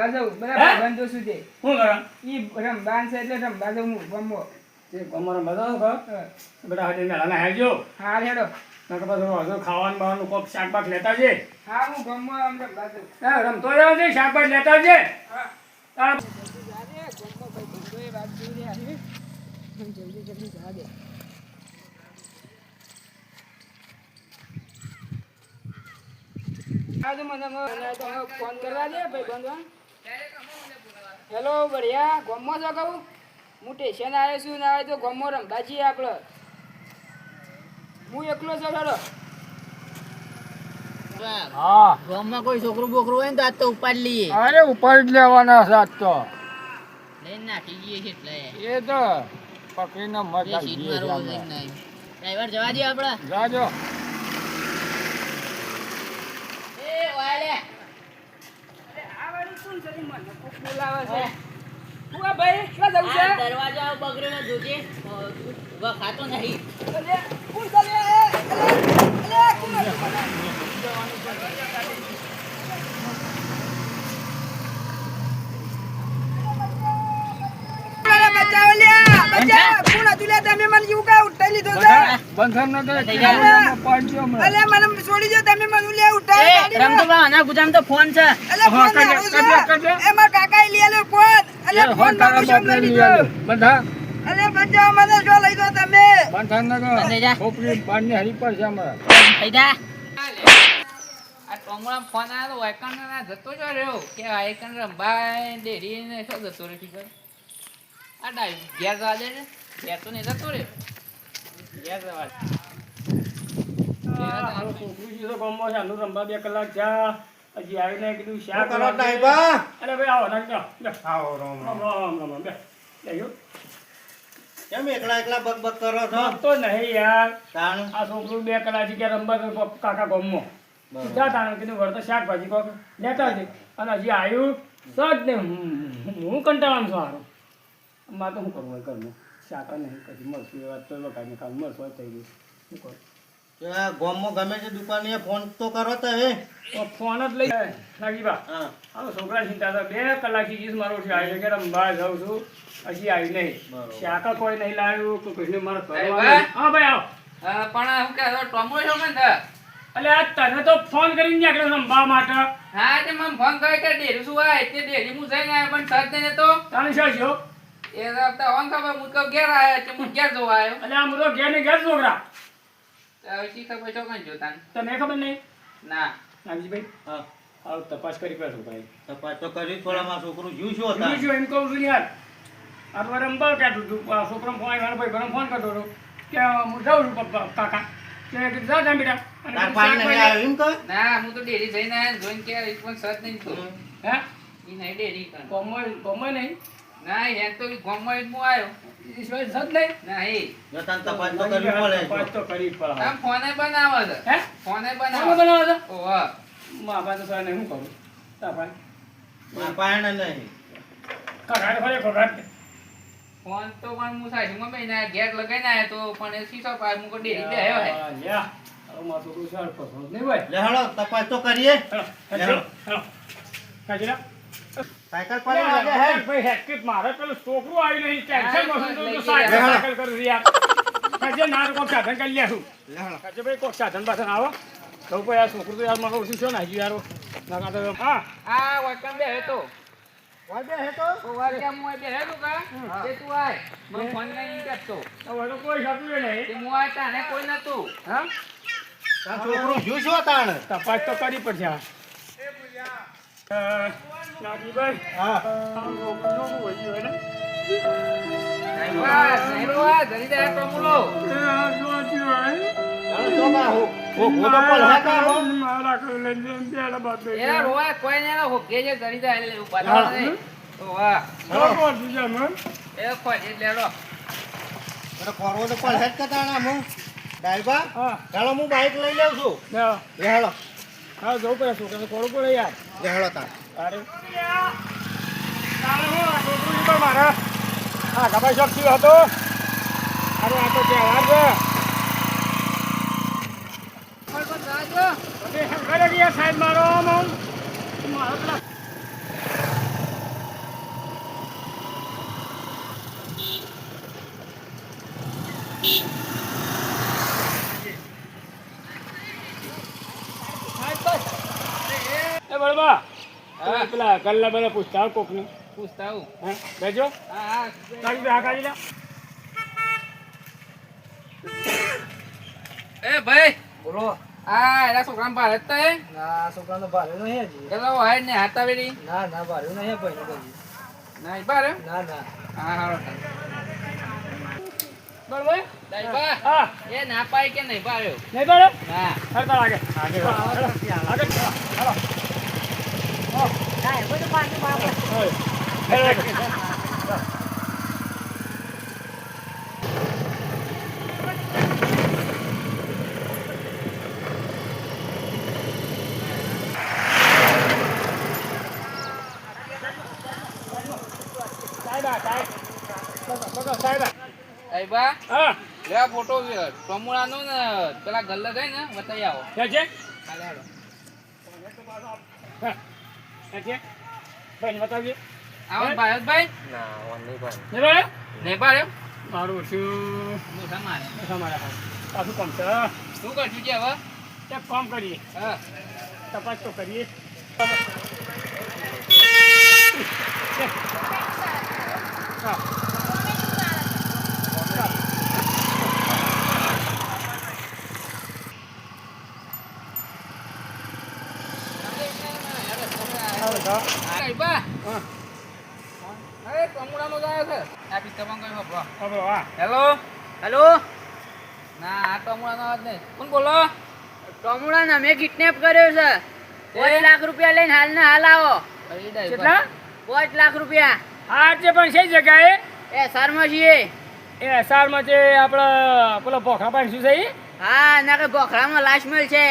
રમવા જવું બધા? ભાઈબંધો સુધી શું કરો? ઈ રમવાન છે એટલે રમવા જવું હું ગમો તે બધા શું કરો બેટા હજી મેળાના હેજો હા હેડો. ખાવાનું બાવાનું કોક શાકભાગ લેતા છે હા હું ગમો આમ રમવા જવું રમતો રહ્યો છે લેતા છે ગમો જલ્દી જલ્દી જવા દે હા મને મને ફોન કરવા દે ભાઈબંધો હેલો બઢિયા ગમો છો કહું? હું સ્ટેશન આવ્યો છું ને આવે તો ગમો રમતા છીએ આપણે હું એકલો છો ખરો હા. ગામમાં કોઈ છોકરું બોકરું હોય ને તો આજ તો ઉપાડ લઈએ. અરે ઉપર જ લેવાના છે આજ તો. લઈને નાખી જઈએ છે એટલે. એ તો પકડીને મજા જઈએ. ડ્રાઈવર જવા દે આપણે જાજો. એ વાલે. આ વાળી શું છે મને બોલાવે છે. હું. ભાઈ શું જવું છે? દરવાજા બગડેલો જોજે. ખાતો નહીં. અલે કોણ ચાલે? અલે અલે બચાવ લ્યા બચાવ હતું લ્યા તમે મને યુ કા ઉઠાઈ લીધો છે. બંધન ન. અલે મને છોડી દો તમે મને લ્યા ઉઠાઈ રમતુભા આના ગુજામ તો ફોન છે. અલે ફોન મારો લઈ અલે એ ફોન મારો બાપને લઈ લઈ લીધો બધા અલે બચાવ મને શું લઈ દો તમે. બંધન ન બંધ થઈ જા. કરો ખોપરી બારની હરી પર છે અમારા. થઈ જા. આ ટોમળા ફોન આવ્યો વાયકણ ના જતો જ રહ્યો. કે વાયકણ રંભાઈ ડેરી ને શું જતો રહ્યો. ઠીક આ ડાઈ ઘેર જવા દે ને ઘેર તો નહીં જતો ઘેર જવા દે. બે કલાક જા હજી આવીને કીધું શાક કરો લાવજે. અરે ભાઈ આવો. બે. આવો રામ રામ રામ. રામ રામ રામ. બે. કેમ એકલા એકલા બક બક કરો છો તો નહીં યાર તાણ આ છોકરું બે કલાક કે રમવા કાકા ગમો. જા તાણે કીધું વળતો શાકભાજી કોક લેતા આવજે અને હજી આવ્યું સજ ને હું હું કંટાળામ છું હારો માં તો શું કરવું હોય ઘરનું શાકા નહીં કદી મળશું. એ વાત તો વગાડીને ખાવું મળશું હોય થઈ ગયું શું કરું? ગમે તે દુકાને ફોન તો કરો તો હે? તો ફોન જ લઈ નાગી હા. છોકરા ચિંતા હતા બે કલાકથી જીસ મારો છે. આવી કે રમવા જાઉં છું. હજી આવી નહીં. શાકા કોઈ નહીં લાવ્યું કોઈ કશું મારે હા ભાઈ આવો. હા, પણ શું કે ટોમો છો મને? એટલે આ તને તો ફોન કરીને નીકળ્યો રમવા માટે. હા તે મને ફોન કર્યો કે ડેરી શું હોય? તે ડેરી હું જઈને આવ્યો પણ સર તને તો? તને શું? એ તો ઓન ખબર ઘેર આવ્યો કે હું ઘેર જોવા આવ્યો એટલે આમ બધો ઘેર ને ઘેર છોકરા. તો ખબર છો કઈ જોતા તને ખબર નહીં? ના. નાગજીભાઈ હા. આવ તપાસ કરી પડે છોકરાએ તપાસ તો કરી થોડામાં છોકરું જ્યું શું હતા? બીજું એમ કહું છું યાર. આ તો રમવા કહેતું હતું. આ ફોન આવ્યો ભાઈ ઘરે ફોન કરતો હતો. કે હું જાઉં છું પપ્પા કાકા. કે જા જા બેટા તાર પાણી નહીં શાકભાજી- એમ કહે? ના હું તો ડેરી જઈને જોઈને કે એક પણ નહીં તો હે? એ નહીં ડેરી કણ. કોમય કોમય નહીં? ના એમ તો ગામમાં હું આવ્યો સિવાય સજ નહીં? ના એ જો તને તપાસ તો કરવી પડે તપાસ તો કરવી પડે. આમ ફોને બનાવો છે હે? ફોને બનાવો. બનાવો છો ઓહો. મા તો સાહેબ હું કરું? તાપાય. મારે પાણી નહીં. કરાડ ફરે કરાડ ફોન તો પણ હું સાઈડમાં મમ્મી ના ગેર લગાઈને ના તો પણ એ શીશો પાર મુકો ડેરી દે આવ્યો હે. લ્યા. હવે છોકરું સારું પસંદ નહીં ભાઈ લે હળો તપાસ તો કરીએ. Hello hello hello. કાજીરા સાયકલ પર લાગે હે ભાઈ હેક્ટિક મારે પેલું છોકરું આવી નહીં ટેન્શનમાં તો સાયકલ સાયકલ કરી રહ્યા કાજે ના કોક સાધન કરી લ્યા છું કાજે ભાઈ કોક સાધન પાછળ આવો. તો ભાઈ આ છોકરું તો યાર મારે ઓછું છે ને હજી યાર ના તો હા. આ વાકમ બે હે તો? હે હું બે હે કા? તે તું આય. મને ફોન નહીં કરતો હવે તો કોઈ શકતું નહીં. તે હું આય તાને કોઈ નતું. હા? છોકરું શું તાણ? તપાસ તો કરી પડશે આ અ, નાગીભાઈ હા હે? હો હો હો હે હો હો હા, કરવો તો પણ જ કે તાણ ડાયબા ચાલો હું બાઈક લઈ લઉં છું હળો હા, જવું પડે છોકરાને ખોરવું પડે યાર. તાણ તારે પણ મારા હા, ગભાઈ શોખ થયો હતો. અરે, આ તો તહેવાર છે. મારો પેલા પેલા ગલ્લા બધા પૂછતા આવ કોકને. પૂછતા આવું હા? બેજો. હા હા. તારી બે લે. એ ભાઈ બોલો. આ એના છોકરાને ભારે તો એ ના છોકરાનો ભારે નહીં હજી. પેલા હોય ને હાથા વેરી ના ના ભારે નહીં ભાઈ હજી. નહીં ભારે? ના ના. હા હારો બરોબર હા એ ના પાય કે નહીં પાડ્યો નહીં બરોબર ના. સરકાર આગે આગે આગળ. હાલો સાહેબ આ સાહેબ બગો સાહેબ ડાઈબા હા લે આ ફોટો ટમુડાનો ને પેલા ગલ્લે ગઈ ને બતાવી આવો. છે કાલે હાલો હા કે છે ભાઈ બતાવજે આવો ને ભારતભાઈ ના ઓન નહીં ભાઈ. ને બરાબર નહીં પાડ્યો મારું શું? મારે. તમારા હાથ પાછું કામ છે? શું કરશું છે હવે? એક કામ કરીએ. હા. તપાસ તો કરીએ. ડાઈબા હા અરે ટમુડાનો જ આવ્યો છે આ પિસ્તમાં કઈ વાપરો ખબર હા હેલો? હેલો? ના આ ટમુડાનો અવાજ નહીં. કોણ બોલો? ટોમુડાને અમે કિડનેપ કર્યો છે. પાંચ લાખ રૂપિયા લઈને હાલ ને હાલ આવો. કેટલા? પાંચ લાખ રૂપિયા. હા છે પણ છે જગ્યાએ. એ સરમાં છીએ એ એસઆરમાં જે આપણા પેલો ભોખરા પાણી શું છે? હા ના કે ભોખરામાં લાશ મેલ છે.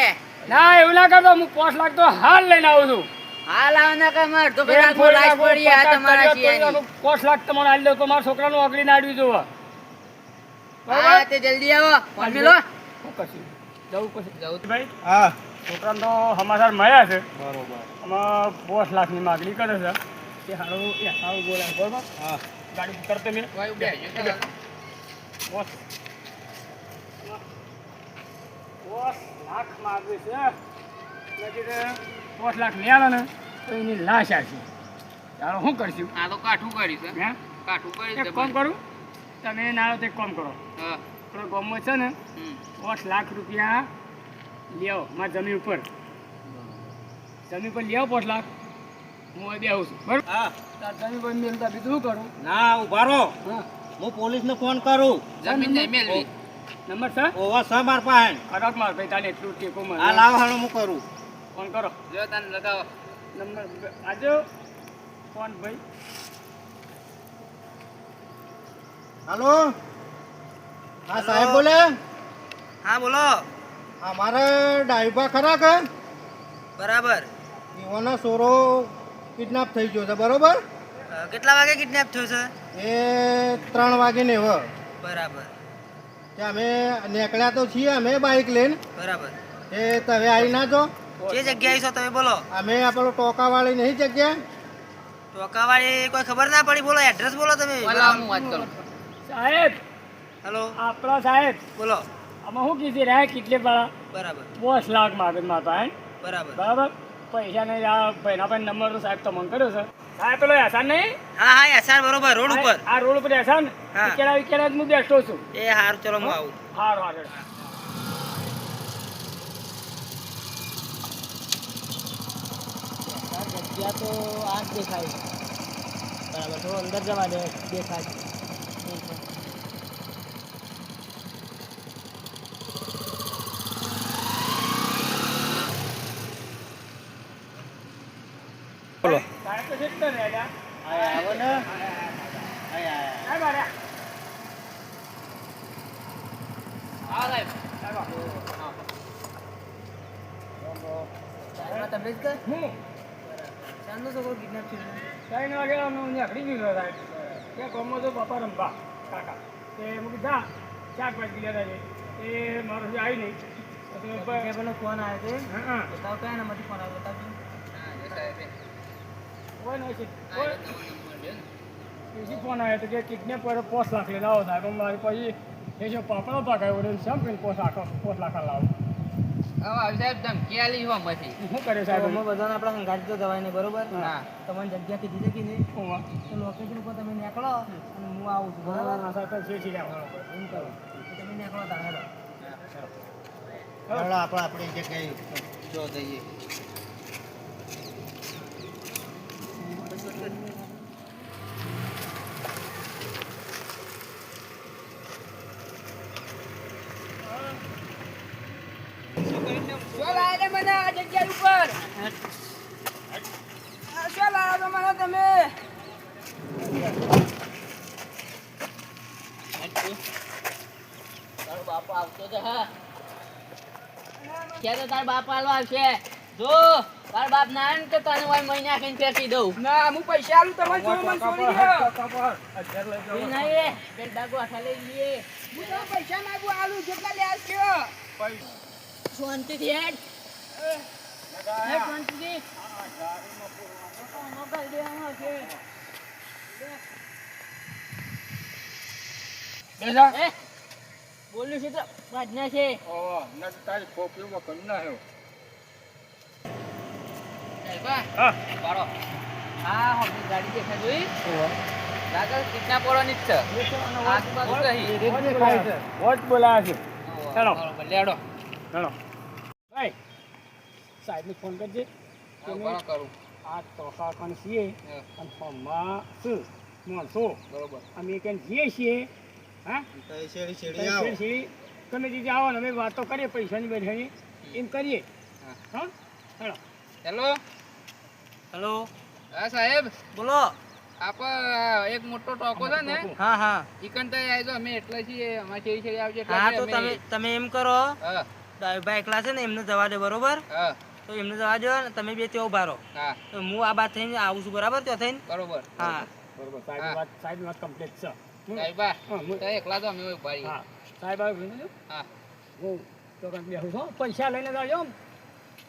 ના એવું ના કરતો હું પાંચ લાખ તો હાલ લઈને આવું છું. હાલ આવો કે માર તો પેલા ફોડી પડી આ તમારા કર્યો તો શિયાની. એનું પાંચ લાખ તમારે હાલ દો તો મારા છોકરાનું જોવા. હા તે જલ્દી આવો. ફોન મેલો. શું જવું પછી જવું ભાઈ. હા. છોકરાને તો સમાચાર મળ્યા છે. બરોબર. આમાં લાખની માગણી કરે છે. કે સારું એ સારું બોલાય બરોબર? હા. ગાડી કરતે મેં. લાખ માગે છે. કીધું પાંચ લાખ નહીં આવે ને તો એની લાશ આવશે તારો શું કરશું? આ તો કાઠું કરીશ છે. હે? કાઠું કરીશ એક કામ કરું? તમે નાળો આવે તો એક કામ કરો. હા. આપણો ગામમાં છે ને પાંચ લાખ રૂપિયા લેવો મારી જમીન ઉપર. જમીન પર લેવો પાંચ લાખ. હું અહીં બેહું છું. બરાબર? હા. તાર જમીન પર મેલતા બીજું શું કરું? ના ઊભા રહો. હા. હું પોલીસને ફોન કરું. જમીન નહીં મેળવી નંબર છે? ઓવા છે માર પાસે. ખરાબ માર ભાઈ તાલે એટલું ટેકો મને આ લાવ હાલો હું કરું. ફોન કરો. જો તને લગાવો. નંબર આજો. ફોન ભાઈ. હાલો? હા સાહેબ બોલે? હા બોલો. અમારે ડાયબા ખરા કે? બરાબર. એવાનો સોરો કિડનેપ થઈ ગયો છે બરોબર? કેટલા વાગે કિડનેપ થયો છે? એ ત્રણ વાગે ને હવે. બરાબર. અમે નીકળ્યા તો છીએ અમે બાઇક લઈને. બરાબર. એ તમે આવી ના જો. જે જગ્યાએ છો તમે બોલો. અમે આપણો ટોકાવાળી નહીં જગ્યા. ટોકાવાળી કોઈ ખબર ના પડી? બોલો એડ્રેસ બોલો તમે. હું વાત કરું. સાહેબ હેલો. આપણા સાહેબ. બોલો. આમાં શું કીધી રહ્યા કેટલે બરાબર. બોસ લાખ માગે માતા હે બરાબર. બરાબર? પૈસા નહીં આ ભાઈના ભાઈ નંબર તો સાહેબ તો મને કર્યો છે. સાહેબ પેલો એસાન નહીં? હા હા એસાર બરોબર રોડ ઉપર. આ રોડ ઉપર એસાન હા. વિકેડા વિકેડા જ હું બેઠો છું. એ હારું ચલો હું આવું. હારું આગળ જગ્યા તો આ જ દેખાય બરાબર થોડું અંદર જવા દે દેખાય રહ્યા આવો ને આ તમે હું છોકરો કિડનેપ થયો ત્રણ વાગે અમે નીકળી ગયો હતા ત્યાં કોમો તો બાપા રંભા કાકા. તે મૂકી જા ચાર પાંચ ગયા હતા એ મારો હજી આવી નહીં. પેલો ફોન આવ્યો છે? હા, હા. કયા નંબરથી ફોન આવ્યો? બતાવજો. કોઈ નહીં છે. બીજી ફોન આવ્યો તો કે કિડનેપ પર પોસ લાખ આવો સાહેબ મારી પછી એ જો પાપડા પાકાય શામ કરીને પોસ લાખ પોસ લાખ લાવો? સાહેબ ધમકી આલી હો મથી શું કરે સાહેબ? અમે બધાને આપણા સંગાત તો નહીં બરોબર? હા. તમને જગ્યા કીધી છે કે નહીં? તો લોકેશન ઉપર તમે નીકળો અને હું આવું છું બરાબર? હા, સાહેબ, છે, છે, જાઓ. એમ કરો? તમે નીકળો તાર હેડો આપણે આપણી જગ્યાએ જો જઈએ શું લાયા લે મને આ જગ્યા ઉપર. શું લાયા છો મને તમે? તારો બાપો આવતો છે હા. ક્યારે તાર બાપ આલો આવશે. જો તાર બાપ ના ને તો તને ઓય મહિના નાખીને ફેંકી દઉં. ના હું પૈસા આલું તમે જો મને છોડી દો લઈ એ નહીં રે પેટ ડાગો હાથા લઈ લઈએ હું તમે પૈસા માંગુ આલું જેટલા લે કયો શાંતિથી હેડ? બોલ્યું છે તો બાજના છે. ઓહો, ના તારી ખોપડીમાં કરી નાખ્યો. હા. પાડો હા. હોમની ગાડી દેખાય જોઈ? લાગે કિડનેપ કરવાની જ છે. આજુબાજુ રહી. વોટ બોલાવે છે. ચાલો. લેડો. ચાલો. ભાઈ. સાહેબને ફોન કરજે. હા, બરો કરું. આ ચોખા પણ છીએ અને ફોર્મમાં શું માણસો. બરોબર. અમે કેમ જઈએ છીએ? હા? તમે જે આવો ને અમે વાતો કરીએ પૈસાની બેઠાની. એમ કરીએ. હા. હા? હેલો. હેલો. હા સાહેબ. બોલો. આપ એક મોટો ટોકો છે ને? હા હા ચિકન તો આવી તો અમે એટલે છીએ અમારે શેરી શેરી આવજે હા તો તમે તમે એમ કરો. ડાઈભાઈ એકલા છે ને એમને જવા દે બરોબર? હા. તો એમને જવા દો ને તમે બે ત્યાં ઊભા રહો. હા. તો હું આ બાદ થઈને આવું છું બરાબર? ત્યાં થઈને? બરોબર. હા. બરોબર. સાહેબ વાત સાહેબ વાત કમ્પ્લીટ છે. સાહેબ હું- એકલા તો અમે ઊભા રહીએ. હા. સાહેબ હા. હું તો કંઈક બેસું છું પૈસા લઈને જાજો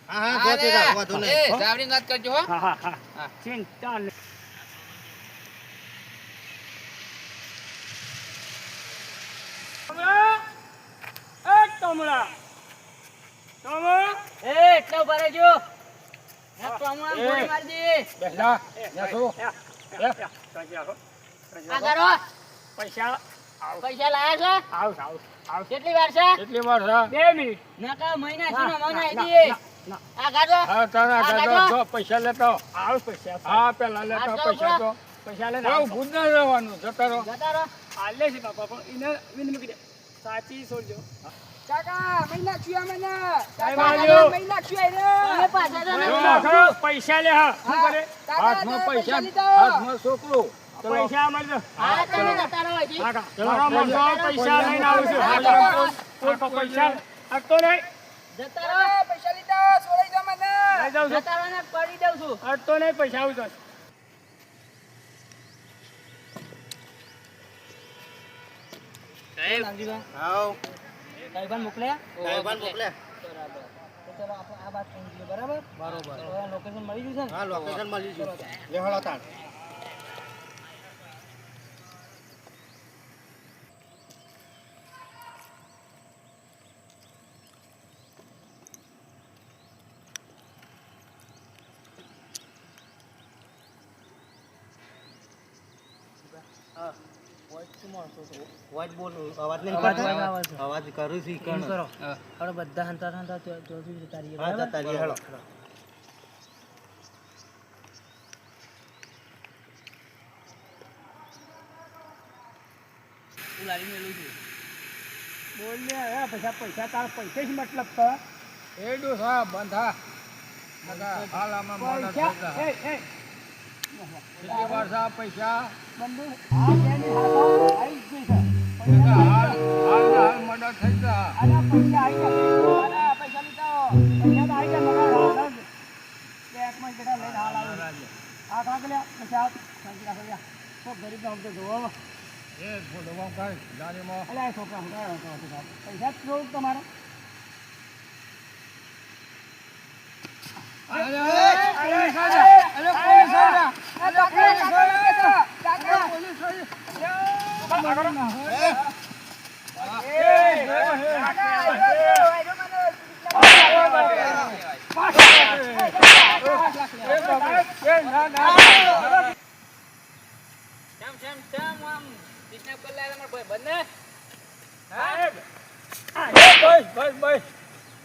હા રે. નહીં. જાવડી વાત કરજો હો. હા હા હા. હા. ચિંતા નહીં કમળા એ કમળા કમળા એ એટલે ઊભા રહેજો આ ગોળી મારી દે બેસા બેસો આ પૈસા પૈસા લાયા છો? આવ આવ આવ. કેટલી વાર છે? કેટલી વાર છે? બે મિનિટ. નકા મહિના થી ના, નમો ના, નાઈ ના, દઈએ ના, આ કાઢો હા તારા આ દાદા કાઢો. જો પૈસા લેતો. આવ પૈસા હા પેલા લેતો પૈસા? તો. પૈસા લેતા આવ. ભૂત ના રહેવાનું જતા રહો. જતા રહો. આલે છે બાપા પણ વિન મૂકી દે. સાચી છોડજો કાકા મહિના છુયા મને કાકા મહિના છુયા રે. પાછા તો જો પૈસા લે હા. કરે? હાથમાં પૈસા હાથમાં છોકરો. પૈસા મળજો હા તમે જતા રહો હજી. કાકા મારો પૈસા લઈને આવું છું હા, કાકા, પૈસા આપતો નહીં. જતા રહો. પૈસા લીધા. છોડી દો મને. લઈ જાઉં છું. જતા રહો ને પડી દઉં છું. આપતો નહીં પૈસા આવું છું. ડાઈભાઈ મોકલ્યા? ઓ, મોકલે. બરાબર. તો ચલો આપણે આ બાદ થઈ ગયું બરાબર? બરોબર. લોકેશન મળી ગયું છે ને? હા લોકેશન મળી ગયું લેહળો તાણ બોલ અવાજ નહીં અવાજ કરતો? આવે છે. અવાજ કરું છું કણ. કરો. હા. બધા હંતા હંતા હા હું મેલું છું બોલ લે હવે પૈસા પૈસા તાર પૈસા જ મતલબ તો એ ડોસા બંધા. હાલ આમાં કેટલી વાર પૈસા? બંધુ ગરીબ ના તો જોવો એ કાંઈ ગાડીમાં અલ્યા છોકરા હંગાય પૈસા જ જોઉં તમારે ચમ ચમ આમ kidnap કરી લાયા તમારા ભાઈ બંને સાહેબ આ બસ બસ બસ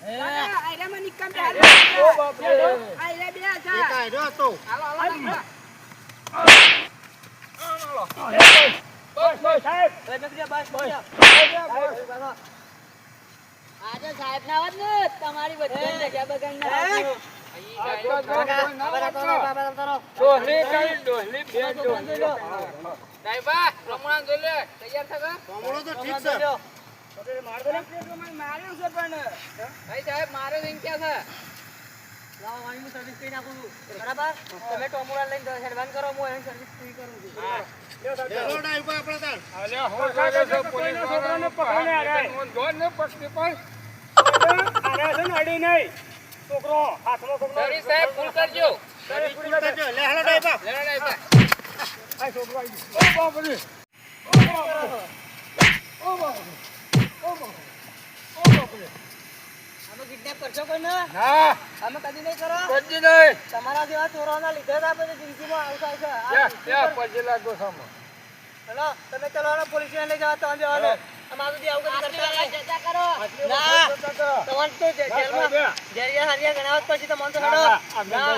કાકા, આયરામાં નિક્કમ બે હાલ. ઓ બાપ રે. આયરા બે હાલ છે. એક આયરો હતો હાલો, હાલો, કાકા. બસ બસ સાહેબ. આજે સાહેબ ના આવત ને તમારી બધી જગ્યા બગાડ ના રાખજો. ડોહલી કરી ડોહલી બે ડોહલી સાહેબા રમણા જોઈ લે તૈયાર થા કમળો તો ઠીક છે. મને માર્યો છે પણ. સાહેબ મારે એમ ક્યાં છે લાવો અહીં હું સર્વિસ કરી નાખું. છું બરાબર? તમે ટોમોડા લઈને દસ કરો હું એની સર્વિસ પૂરી કરું છું. લેહડો ડાઈવ આપણે તાર અલ્યા હો સાહેબ પોલીસ છોકરાને પકડીને આર્યા ધોન ને પકડી પણ આર્યા છે ને અડી નહીં. છોકરો હાથમાં છોકરો. સરી સાહેબ ફૂલ કરજો. લેહડો ડાઈવ આપ. લેવડાય આ છોકરો આવી ઓ બાપ રે ઓ બાપ રે ઓ બાપ રે ઓ બાપ રે ઓ બાપ રે અમે કિડનેપ કરશો કોઈ ને? હા અમે કદી નહીં કરો. કદી નહીં. તમારા જેવા ચોરોના લીધે જ આપણે જિંદગીમાં આવું છે. આ ત્યાં ત્યાં પછી લાગો સામો હેલો તમે ચલો પોલીસ સ્ટેશન લઈ જવા તમે જવાનો. અમારું જે આવું કદી કરતા કરો. ના. તમારે તો જેલમાં જેલમાં હાજર ગણાવત પછી તમને તો હેડો. ના.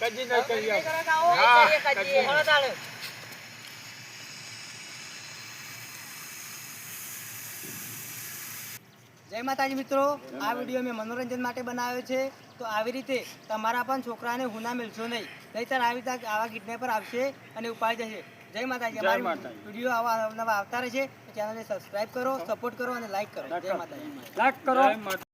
કદી નહીં કરી કરો આવો. કરીએ, કરીએ. હેડો તાણે. જય માતાજી મિત્રો આ વીડિયો મેં મનોરંજન માટે બનાવ્યો છે. તો આવી રીતે તમારા પણ છોકરાને હુના મિલશો નહીં. નહીતર આવી રીતે આવા કિડનેપર આવશે અને ઉપાડી જશે. જય માતાજી. અમારી વીડિયો આવા નવા આવતા રહેશે. ચેનલને સબસ્ક્રાઇબ કરો સપોર્ટ કરો અને લાઈક કરો. જય માતાજી. લાઈક કરો.